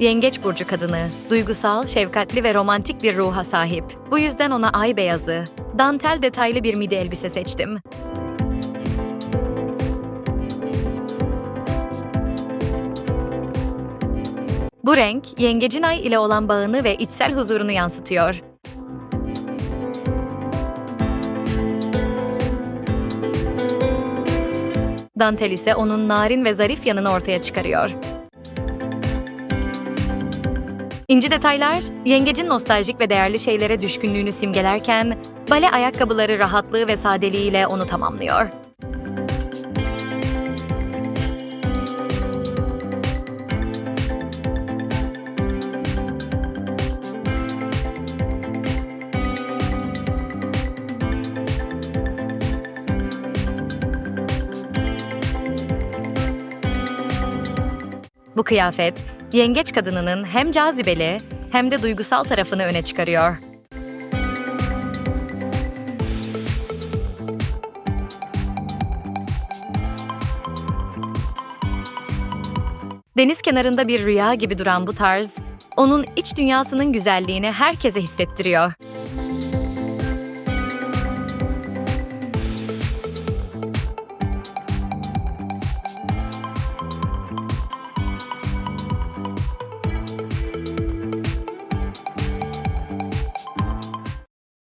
Yengeç burcu kadını, duygusal, şefkatli ve romantik bir ruha sahip. Bu yüzden ona ay beyazı, dantel detaylı bir midi elbise seçtim. Bu renk, yengecin ay ile olan bağını ve içsel huzurunu yansıtıyor. Dantel ise onun narin ve zarif yanını ortaya çıkarıyor. İnci detaylar, yengecin nostaljik ve değerli şeylere düşkünlüğünü simgelerken, bale ayakkabıları rahatlığı ve sadeliğiyle onu tamamlıyor. Bu kıyafet, yengeç kadınının hem cazibeli hem de duygusal tarafını öne çıkarıyor. Deniz kenarında bir rüya gibi duran bu tarz, onun iç dünyasının güzelliğini herkese hissettiriyor.